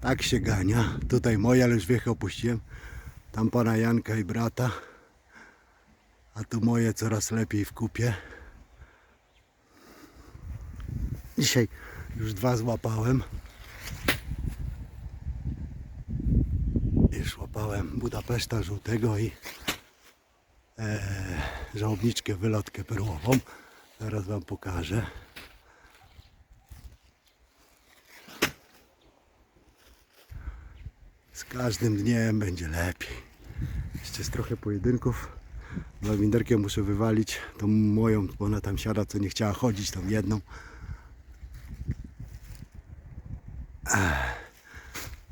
Tak się gania. Tutaj już wiech opuściłem. Tam pana Janka i brata. A tu moje coraz lepiej w kupie. Dzisiaj już dwa złapałem. Już łapałem Budapeszta żółtego i e, żałobniczkę, wylotkę perłową. Zaraz wam pokażę. Z każdym dniem będzie lepiej. Jeszcze jest trochę pojedynków. Dla winderkiem muszę wywalić tą moją, bo ona tam siada, co nie chciała chodzić, tą jedną.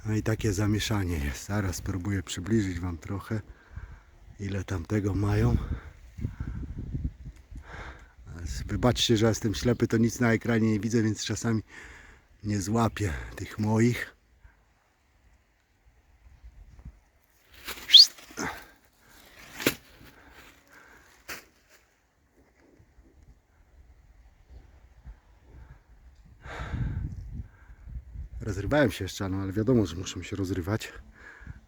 No i takie zamieszanie jest. Zaraz spróbuję przybliżyć Wam trochę, ile tam tego mają. Wybaczcie, że jestem ślepy, to nic na ekranie nie widzę, więc czasami nie złapię tych moich. Rozrywałem się jeszcze, no ale wiadomo, że muszą się rozrywać.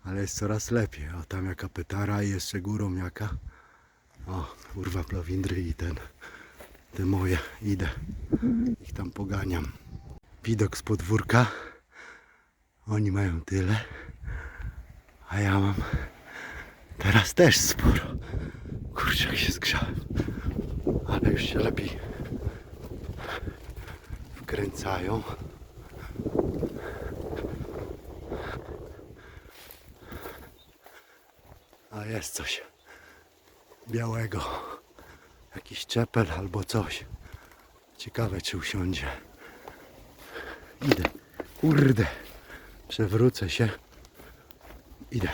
Ale jest coraz lepiej. O, tam jaka petara i jeszcze górą jaka. O, kurwa plowindry i ten, te moje. Idę. Ich tam poganiam. Widok z podwórka. Oni mają tyle. A ja mam teraz też sporo. Kurczę, jak się zgrzałem. Ale już się lepiej wkręcają. A jest coś białego. Jakiś czepel albo coś. Ciekawe czy usiądzie. Idę. Kurde. Przewrócę się. Idę.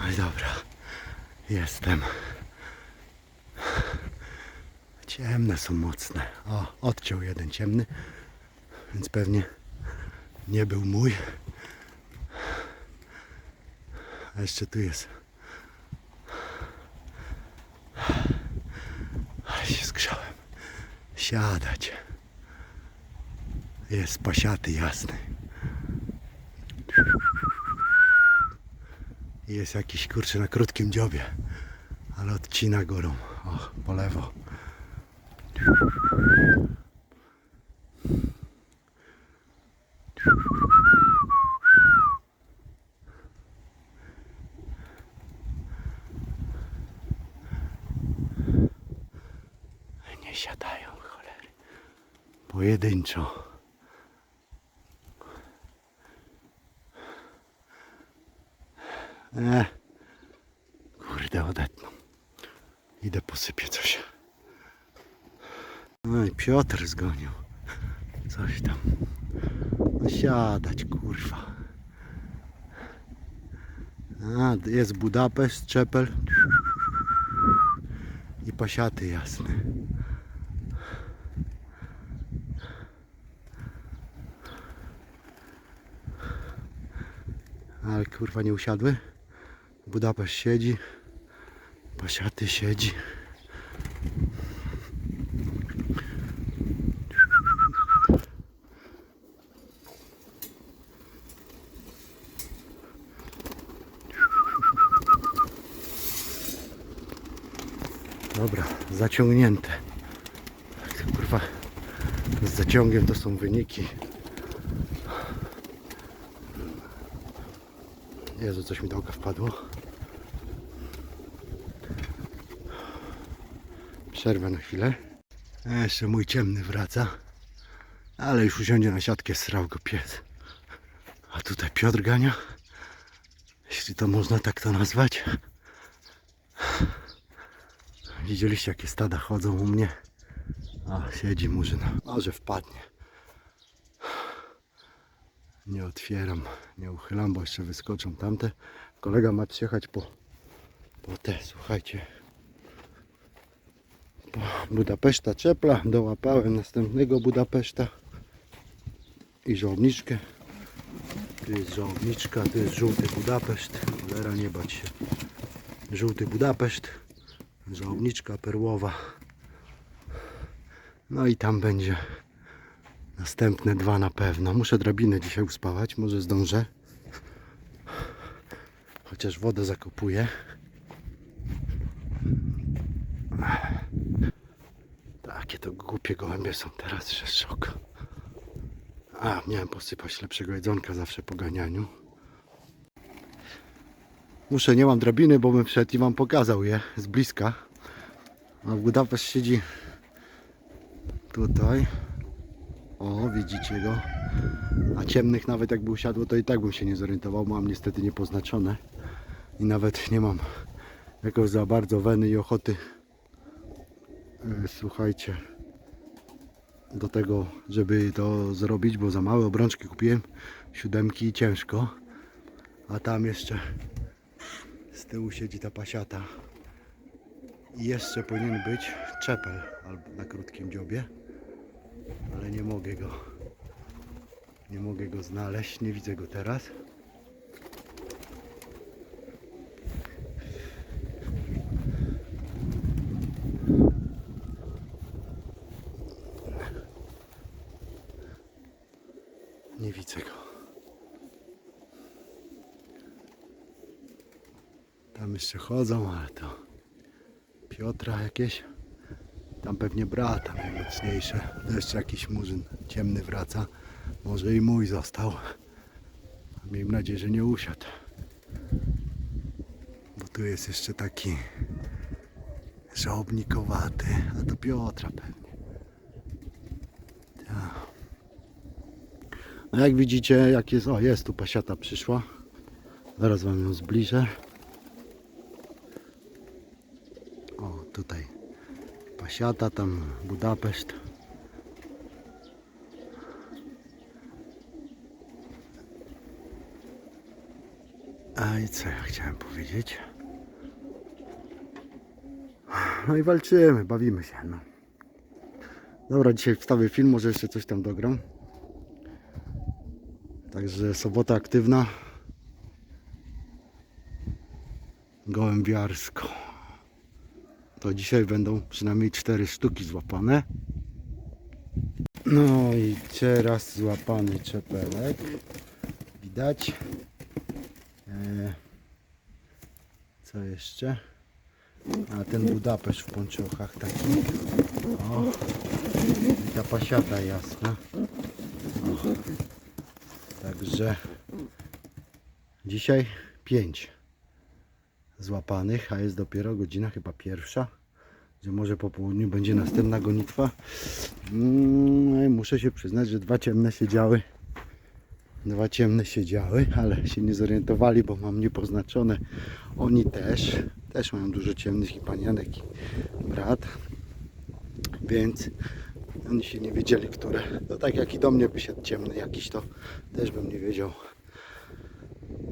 No dobra. Jestem. Ciemne są mocne. O, odciął jeden ciemny. Więc pewnie nie był mój. A jeszcze tu jest. Ale się zgrzałem. Siadać. Jest pasiaty jasny. Jest jakiś kurczę na krótkim dziobie. Ale odcina górą. O, po lewo. Nie siadają cholery. Pojedynczo. E, kurde odetną. Idę posypię coś. No i Piotr zgonił. Coś tam. No siadać kurwa. A, jest Budapeszt, Czepel i pasiaty jasne. Ale kurwa nie usiadły. Budapeszt siedzi. Pasiaty siedzi. Dobra, zaciągnięte. Tak, Kurwa, z zaciągiem to są wyniki. Jezu, coś mi do oka wpadło. Przerwę na chwilę. Jeszcze mój ciemny wraca. Ale już usiądzie na siatkę, srał go pies. A tutaj Piotr gania. Jeśli to można tak to nazwać. Widzieliście jakie stada chodzą u mnie? A, siedzi murzyn. Może wpadnie. Nie otwieram, nie uchylam, bo jeszcze wyskoczą tamte. Kolega ma przyjechać po, po te, słuchajcie. Po Budapeszta Czepla. Dołapałem następnego Budapeszta. I żołniczkę. Tu jest żołniczka, tu jest żółty Budapeszt. Cholera, nie bać się. Żółty Budapeszt. Żołniczka perłowa. No i tam będzie Następne dwa na pewno. Muszę drabinę dzisiaj uspawać, może zdążę. Chociaż wodę zakopuję. Takie to głupie gołębie są teraz, że szok. A, miałem posypać lepszego jedzonka zawsze po ganianiu. Muszę, nie mam drabiny, bo bym wszedł i wam pokazał je z bliska. A Budapeszt siedzi tutaj. O, widzicie go. A ciemnych nawet jakby usiadło, to i tak bym się nie zorientował. Mam niestety niepoznaczone. I nawet nie mam jakoś za bardzo weny i ochoty. e, Słuchajcie. Do tego, żeby to zrobić, bo za małe obrączki kupiłem. Siódemki i ciężko. A tam jeszcze z tyłu siedzi ta pasiata. I jeszcze powinien być czepel albo na krótkim dziobie. Ale nie mogę go. Nie mogę go znaleźć, nie widzę go teraz. Nie widzę go. Tam jeszcze chodzą, ale to Piotra jakieś. Tam pewnie brata najmocniejsze. Jeszcze jakiś murzyn ciemny wraca. Może i mój został. Miejmy nadzieję, że nie usiadł. Bo tu jest jeszcze taki żołbnikowaty. A to Piotra pewnie. Tak. No jak widzicie, jak jest. O, jest tu pasiata przyszła. Zaraz wam ją zbliżę. O, tutaj pasiata, tam Budapeszt. A i co ja chciałem powiedzieć? No i walczymy, bawimy się. No. Dobra, dzisiaj wstawię film, może jeszcze coś tam dogram. Także sobota aktywna. Gołębiarsko. To dzisiaj będą przynajmniej cztery sztuki złapane. No i teraz złapany czepelek. Widać. E, co jeszcze? A ten Budapeszt w pończochach taki. O, i ta pasiata jasna. O. Także dzisiaj pięć złapanych, a jest dopiero godzina chyba pierwsza, że może po południu będzie następna gonitwa. Mm, muszę się przyznać, że dwa ciemne siedziały. Dwa ciemne siedziały, ale się nie zorientowali, bo mam niepoznaczone. Oni też, też mają dużo ciemnych i panianek i brat. Więc oni się nie wiedzieli, które. To tak jak i do mnie by się ciemny jakiś, to też bym nie wiedział.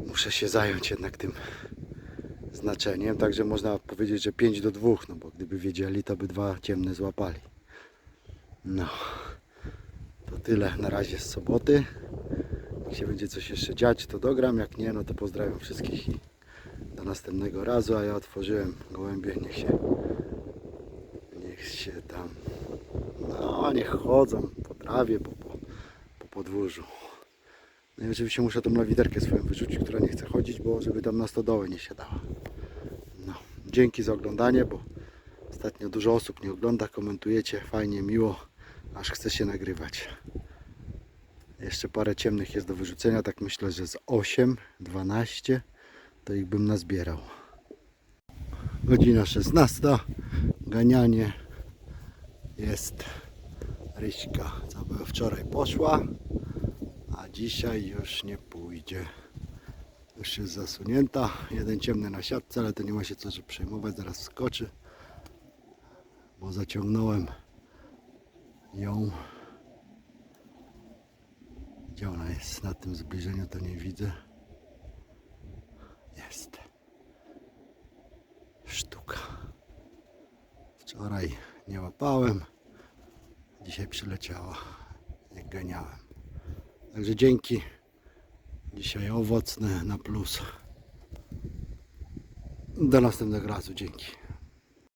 Muszę się zająć jednak tym znaczeniem, także można powiedzieć, że 5 do 2, no bo gdyby wiedzieli, to by dwa ciemne złapali. No, to tyle na razie z soboty. Jak się będzie coś jeszcze dziać, to dogram, jak nie, no to pozdrawiam wszystkich i do następnego razu, a ja otworzyłem gołębie, niech się niech się tam no, niech chodzą po trawie, po, po, po podwórzu. No i oczywiście muszę tą lawiderkę swoją wyrzucić, która nie chce chodzić, bo żeby tam na stodołę nie siadała. Dzięki za oglądanie, bo ostatnio dużo osób nie ogląda, komentujecie, fajnie, miło, aż chce się nagrywać. Jeszcze parę ciemnych jest do wyrzucenia, tak myślę, że z 8, 12 to ich bym nazbierał. Godzina 16, ganianie jest Ryśka, co była wczoraj poszła, a dzisiaj już nie pójdzie. Już jest zasunięta, jeden ciemny na siatce, ale to nie ma się co przejmować, zaraz skoczy, bo zaciągnąłem ją. Gdzie ona jest? Na tym zbliżeniu to nie widzę. Jest. Sztuka. Wczoraj nie łapałem. Dzisiaj przyleciała. Jak ganiałem. Także dzięki. Dzisiaj owocne na plus. Do następnego razu. Dzięki.